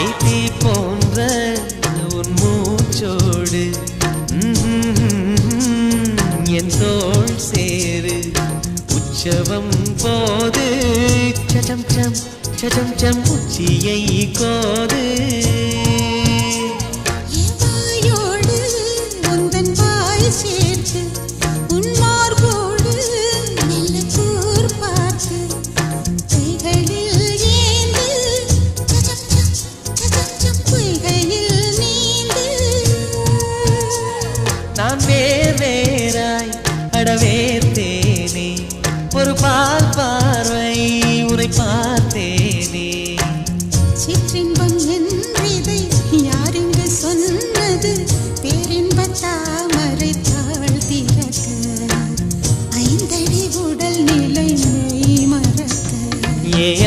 ஏத்தி போன்ற உன் மூச்சோடு என் தோள் சேரு. உற்சவம் போது சடம் சம் சடம் சம் உச்சியை கோது. நான் வேர் வேறாய் அடவேர்த்தேனே ஒரு பால் பார்வை உரை பார்த்தேனே. சிற்றின்பம் என்றதை யாருங்க சொன்னது? பேரின்ப தாமரை தாழ் திறக்க. ஐந்தடி உடல் நிலை மறக்க. ஏ